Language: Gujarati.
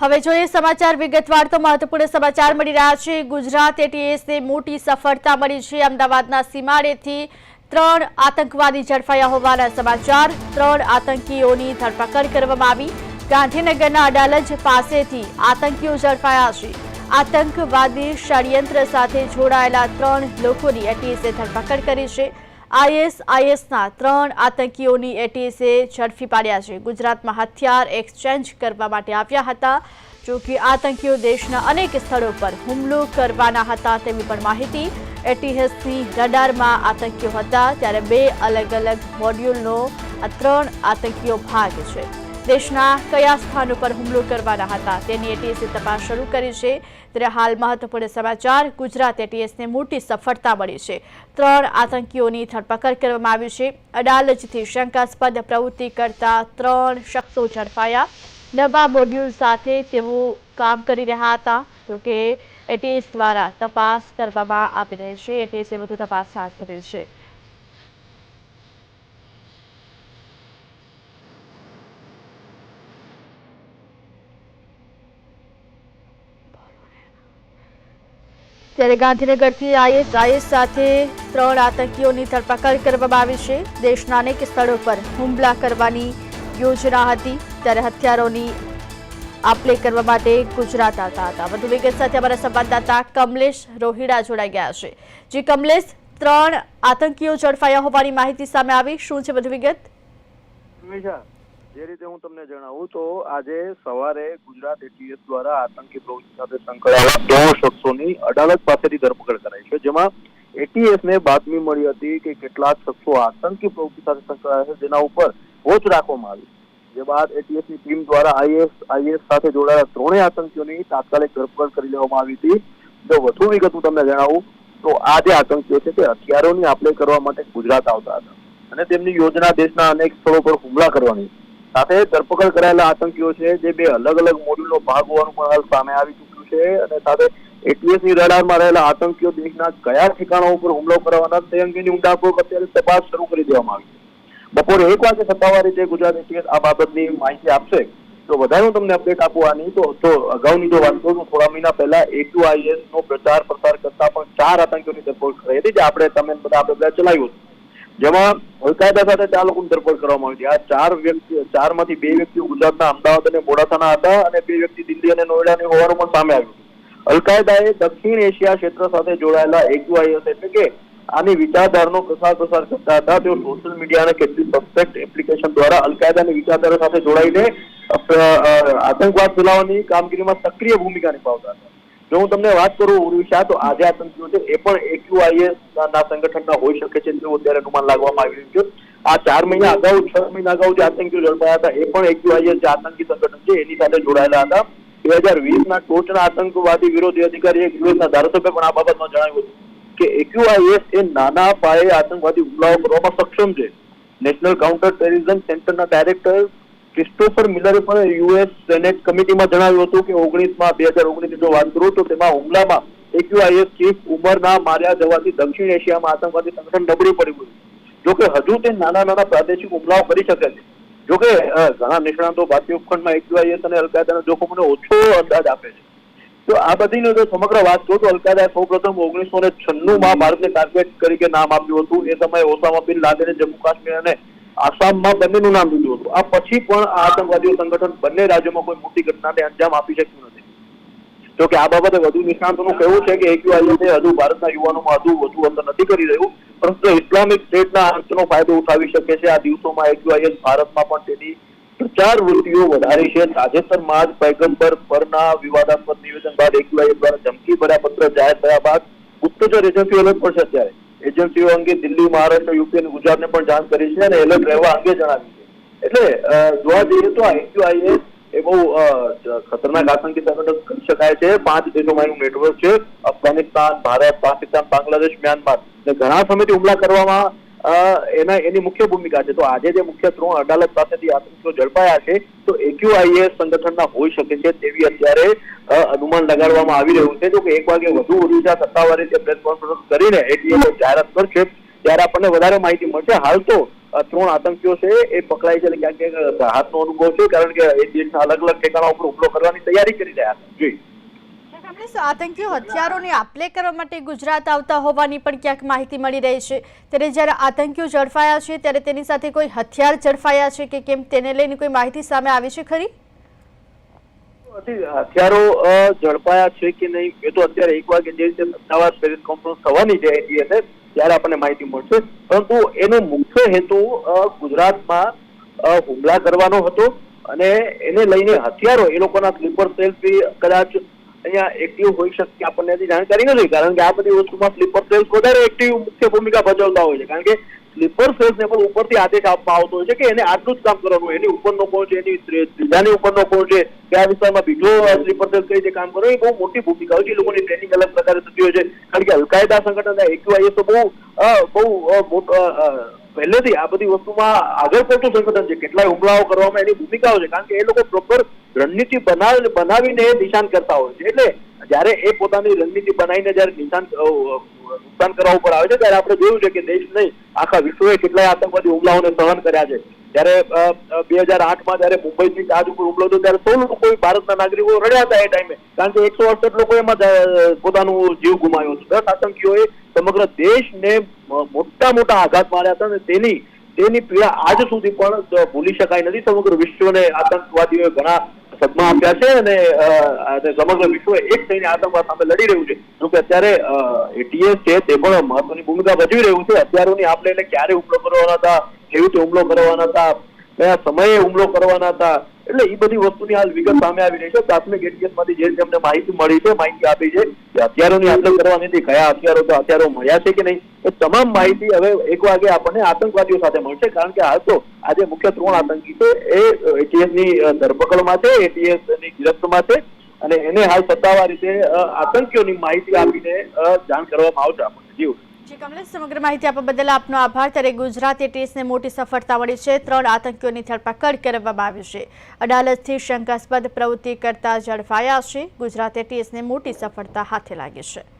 હવે જોઈએ સમાચાર. વિગતવાર તો મહત્વપૂર્ણ સમાચાર મળી રહ્યા છે. ગુજરાત એટીએસને મોટી સફળતા મળી છે. અમદાવાદના સીમાડેથી ત્રણ આતંકવાદી ઝડપાયા હોવાના સમાચાર. ત્રણ આતંકીઓની ધરપકડ કરવામાં આવી. ગાંધીનગરના અડાલજ પાસેથી આતંકીઓ ઝડપાયા છે. આતંકવાદી ષડયંત્ર સાથે જોડાયેલા ત્રણ લોકોની એટીએસે ધરપકડ કરી છે. આઈએસઆઈએસના ત્રણ આતંકીઓની એટીએસે ઝડપી પાડ્યા છે. ગુજરાતમાં હથિયાર એક્સચેન્જ કરવા માટે આવ્યા હતા. જો કે આતંકીઓ દેશના અનેક સ્થળો પર હુમલો કરવાના હતા તેવી પણ માહિતી એટીએસની રડારમાં આતંકીઓ હતા, ત્યારે બે અલગ અલગ મોડ્યુલનો આ ત્રણ આતંકીઓ ભાગ છે. દેશના કયા સ્થાન ઉપર હુમલો કરવાના હતા તેની એટીએસે તપાસ શરૂ કરી છે. ત્યારે હાલ મહત્વપૂર્ણ સમાચાર, ગુજરાત એટીએસને મોટી સફળતા મળી છે. ત્રણ આતંકીઓની ધરપકડ કરવામાં આવી છે. અડાલજથી શંકાસ્પદ પ્રવૃત્તિ કરતા ત્રણ શખ્સો ઝડપાયા. નવા મોડ્યુલ સાથે તેઓ કામ કરી રહ્યા હતા. જોકે એટીએસ દ્વારા તપાસ કરવામાં આવી રહી છે. એટીએસે વધુ તપાસ હાથ ધરી છે. ત્યારે ગાંધીનગરથી આઈએસઆઈએસ સાથે ત્રણ આતંકીઓની ધરપકડ કરવામાં આવી છે. દેશના અનેક સ્થળો પર હુમલા કરવાની યોજના હતી. ત્યારે હથિયારોની આપલે કરવા માટે ગુજરાત આવતા હતા. વધુ વિગત સાથે અમારા સંવાદદાતા કમલેશ રોહિડા જોડાઈ ગયા છે. જે કમલેશ, ત્રણ આતંકીઓ ઝડપાયા હોવાની માહિતી સામે આવી. શું છે વધુ વિગત? જે રીતે હું તમને જણાવું તો આજે સવારે ગુજરાત એટીએસ દ્વારા આતંકી પ્રવૃત્તિ સાથે સંકળાયેલા ત્રણ શખ્સોની અદાલત પાસેથી ધરપકડ કરાઈ છે, જેમાં એટીએસ ને બાતમી મળી હતી કે કેટલાક શખ્સો આતંકી પ્રવૃત્તિ સાથે સંકળાયા છે, જેના ઉપર વોચ રાખવામાં આવી જે બાદ એટીએસની ટીમ દ્વારા આઈએસ આઈએસ સાથે જોડાયેલા ત્રણેય આતંકીઓની તાત્કાલિક ધરપકડ કરી લેવામાં આવી હતી. જો વધુ વિગત હું તમને જણાવું તો આ જે આતંકીઓ છે તે હથિયારોની આપલે કરવા માટે ગુજરાત આવતા હતા અને તેમની યોજના દેશના અનેક સ્થળો પર હુમલા કરવાની સાથે ધરપકડ કરાયેલા આતંકીઓ છે, જે બે અલગ અલગ મોડ્યુલનો ભાગ હોવાનું પણ હાલ સામે આવી ચૂક્યું છે અને સાથે એટીએસની રડારમાં રહેલા આતંકીઓ દેશના કયા ઠેકાણા ઉપર હુમલો કરવાના તે અંગેની ઊંડાણપૂર્વક અત્યારે તપાસ શરૂ કરી દેવામાં આવી છે. બપોરે એક વાગે સત્તાવાર રીતે ગુજરાત એટીએસ આ બાબતની માહિતી આપશે. તો વધારે હું તમને અપડેટ આપવાની તો તો અગાઉની જો વાત કરું થોડા મહિના પહેલા એક્યુઆઈએસ નો પ્રચાર પ્રસાર કરતા પણ ચાર આતંકીઓની ધરપકડ કરી હતી, જે આપણે તમે બધા આપણે ચલાવ્યું હતું. જેમાં અલકાયદા સાથે ચાર લોકોની ધરપકડ કરવામાં આવી હતી. આ ચાર વ્યક્તિ ચારમાંથી બે વ્યક્તિઓ ગુજરાતના અમદાવાદ અને મોડાસાના હતા અને બે વ્યક્તિ દિલ્હી અને નોઈડાની હોવાનું પણ સામે આવ્યું અલકાયદાએ દક્ષિણ એશિયા ક્ષેત્ર સાથે જોડાયેલા એક્યુઆઈએસ એટલે કે આની વિચારધારાનો પ્રસાર પ્રસાર કરતા હતા. તેઓ સોશિયલ મીડિયા અને કેટલીક સસ્પેક્ટ એપ્લિકેશન દ્વારા અલકાયદાની વિચારધારા સાથે જોડાઈને આતંકવાદ ફેલાવવાની કામગીરીમાં સક્રિય ભૂમિકા નિભાવતા હતા. જો હું તમને વાત કરું ઉર્વિશા તો આજે આતંકીઓ છે, એ પણ એક્યુઆઈએસ ના સંગઠનના હોઈ શકે છે, તેવું અત્યારે અનુમાન લાગવામાં આવી રહ્યું છે. આ ચાર મહિના અગાઉ, છ મહિના અગાઉ જે આતંકીઓ ઝડપાયા હતા, એ પણ એક્યુઆઈએસ જે આતંકી સંગઠન છે, એની સાથે જોડાયેલા હતા. બે હજાર વીસના ટોચના આતંકવાદી વિરોધી અધિકારી એક યુએસના ધારાસભ્ય, પણ આ બાબતમાં જણાવ્યું હતું કે એક્યુઆઈએસ એ નાના પાયે આતંકવાદી હુમલાઓ કરવામાં સક્ષમ છે. નેશનલ કાઉન્ટર ટેરરિઝમ સેન્ટરના ડાયરેક્ટર ક્રિસ્ટોફર મિલરે પણ યુએસ સેનેટ કમિટીમાં જણાવ્યું હતું કે ઓગણીસમાં બે હજાર ઓગણીસ જો વાત કરું તો તેમાં હુમલામાં એક્યુઆઈએસ ચીફ ઉમરના માર્યા જવાથી દક્ષિણ એશિયામાં આતંકવાદી સંગઠન નબળી પડી ગયું. જોકે હજુ તે નાના નાના પ્રાદેશિક હુમલાઓ કરી શકે છે. જોકે ઘણા નિષ્ણાંતો ભારતીય ઉપખંડમાં એક્યુઆઈએસ અને અલકાયદાના જોખમોને ઓછો અંદાજ આપે છે. તો આ બધીનો જો સમગ્ર વાત કરું તો અલકાયદાએ સૌપ્રથમ ઓગણીસો ને છન્નુંમાં ભારતને ટાર્ગેટ તરીકે નામ આપ્યું હતું. એ સમયે ઓસામા બિન લાદેને જમ્મુ કાશ્મીર અને આસામમાં બંનેનું નામ લીધું આ પછી પણ આ આતંકવાદીઓ સંગઠન બંને રાજ્યોમાં કોઈ મોટી ઘટનાને અંજામ આપી શક્યું નથી. જો કે આ બાબતે વધુ નિષ્ણાંતોનું કહેવું છે કે એક્યુઆઈએ હજુ ભારતના યુવાનોમાં હજુ વધુ અસર નથી કરી રહ્યું, પરંતુ ઇસ્લામિક સ્ટેટના અંતનો ફાયદો ઉઠાવી શકે છે. આ દિવસોમાં એક્યુઆઈએસ ભારતમાં પણ તેની પ્રચાર વૃત્તિઓ વધારી છે. તાજેતરમાં જ પૈગંબર પરના વિવાદાસ્પદ નિવેદન બાદ એક્યુઆઈએ દ્વારા ધમકી ભર્યા પત્ર જાહેર થયા બાદ ગુપ્તચર એજન્સીઓ એલર્ટ પર છે અત્યારે એજન્સીઓ અંગે દિલ્હી, મહારાષ્ટ્ર, યુપી અને ગુજરાતને પણ જાણ કરી છે અને એલર્ટ રહેવા અંગે જણાવ્યું છે. એટલે જોવા જઈએ તો આ એ બહુ ખતરનાક આતંકી સંગઠન કહી શકાય છે. પાંચ દેશોમાં એનું નેટવર્ક છે. અફઘાનિસ્તાન, ભારત, પાકિસ્તાન, બાંગ્લાદેશ, મ્યાનમાર. અને ઘણા સમયથી હુમલા કરવામાં એના, એની મુખ્ય ભૂમિકા છે. તો આજે જે મુખ્ય ત્રણ અદાલત પાસેથી આતંકીઓ ઝડપાયા છે, તો એક્યુઆઈએસ સંગઠનના હોઈ શકે છે તેવી અત્યારે અનુમાન લગાડવામાં આવી રહ્યું છે. જો કે એક વાગે વધુ ઊર્જા સત્તાવાર રીતે પ્રેસ કોન્ફરન્સ કરીને એટીએ જાહેરાત કરશે. ત્યારે આપણને વધારે માહિતી મળશે. હાલ તો ત્રણ આતંકીઓ છે, એ પકડાય છે ક્યાંક ક્યાંક હાથનો અનુભવ છે, કારણ કે એ દેશના અલગ અલગ ઠેકાણા ઉપર હુમલો કરવાની તૈયારી કરી રહ્યા છે. જી. આતંકીઓ હથિયારોની આપલે કરવા માટે ગુજરાત આવતા હોવાની પણ ક્યાંક માહિતી મળી રહી છે. ત્યારે જ્યારે આતંકીઓ ઝડપાયા છે, ત્યારે તેની સાથે કોઈ હથિયાર ઝડપાયા છે કે કેમ, તેને લઈને કોઈ માહિતી સામે આવી છે ખરી? હથિયારો ઝડપાયા છે કે નહીં, એ તો અત્યારે એક વાગે જે રીતે સત્તાવાર પ્રેસ કોન્ફરન્સ થવાની છે એટીએસે ત્યારે આપણને માહિતી મળશે. પરંતુ એનો મુખ્ય હેતુ ગુજરાતમાં હુમલા કરવાનો હતો અને એને લઈને હથિયારો, એ લોકોના સ્લીપર સેલ કદાચ અહીંયા એક્ટિવ હોઈ શકે આપણને એની જાણકારી નથી કારણ કે આ બધી વસ્તુમાં સ્લીપર સેલ્સ વધારે એક્ટિવ મુખ્ય ભૂમિકા ભજવતા હોય છે, કારણ કે સ્લીપર સેલ્સને પણ ઉપરથી આદેશ આપવામાં આવતો હોય છે કે એને આટલું જ કામ કરવાનું એની ઉપરનો કોણ છે, એની ત્રી- ત્રીજાની ઉપરનો કોણ છે કે આ વિસ્તારમાં બીજો શ્રી પટેલ કઈ જે કામ કરો, એ બહુ મોટી ભૂમિકા હોય છે લોકોની ટ્રેનિંગ અલગ પ્રકારે થતી હોય છે. કારણ કે અલકાયદા સંગઠન એક્યુઆઈ તો બહુ બહુ પહેલેથી આ બધી વસ્તુમાં આગળ પડતું સંગઠન છે. કેટલાય હુમલાઓ કરવામાં એની ભૂમિકાઓ છે. કારણ કે એ લોકો પ્રોપર રણનીતિ બનાવ, બનાવીને નિશાન કરતા હોય છે. એટલે જ્યારે એ પોતાની રણનીતિ બનાવીને જ્યારે નિશાન નુકસાન કરવા ઉપર આવે છે. ત્યારે આપણે જોયું છે કે દેશ નહીં આખા વિશ્વએ કેટલાય આતંકવાદી હુમલાઓને સહન કર્યા છે. ત્યારે બે હજાર આઠમાં જયારે મુંબઈથી જહાજ ઉપર હુમલો હતો ત્યારે સૌ લોકો ભારતના નાગરિકો રડ્યા હતા એ ટાઈમે. કારણ કે એકસો અડસઠ લોકો એમાં પોતાનું જીવ ગુમાવ્યો હતો. દસ આતંકીઓએ સમગ્ર દેશને મોટા મોટા આઘાત માર્યા હતા અને તેની તેની પીડા આજ સુધી પણ ભૂલી શકાય નથી. સમગ્ર વિશ્વને આતંકવાદીઓએ ઘણા સદમા આપ્યા છે અને સમગ્ર વિશ્વ એક થઈને આતંકવાદ સામે લડી રહ્યું છે. જોકે અત્યારે એટીએસ છે, તે પણ મહત્વની ભૂમિકા ભજવી રહ્યું છે. હથિયારોની આપણે લઈને ક્યારે હુમલો કરવાના હતા, કેવી રીતે હુમલો કરવાના હતા, કયા સમયે હુમલો કરવાના હતા એટલે એ બધી વસ્તુની હાલ વિગત સામે આવી રહી છે. પ્રાથમિક એટીએસમાંથી જે તેમને માહિતી મળી છે, માહિતી આપી છે કે હથિયારોની આપલે કરવાની હતી કયા હથિયારો તો હથિયારો મળ્યા છે કે નહીં? એ તમામ માહિતી હવે એક વાગે આપણને આતંકવાદીઓ સાથે મળશે. કારણ કે હાલ તો આજે મુખ્ય ત્રણ આતંકી છે. એ એટીએસની ધરપકડમાં છે, એટીએસની ગિરફ્તમાં છે અને એને હાલ સત્તાવાર રીતે આતંકીઓની માહિતી આપીને જાણ કરવામાં આવશે આપણને. જીવ કમલેશ, સમગ્ર માહિતી આપવા બદલ આપનો આભાર. ત્યારે ગુજરાત એટીએસને મોટી સફળતા મળી છે. ત્રણ આતંકીઓની ધરપકડ કરવામાં આવી છે. અડાલજથી શંકાસ્પદ પ્રવૃત્તિ કરતા ઝડપાયા છે. ગુજરાત એટીએસને મોટી સફળતા હાથે લાગી છે.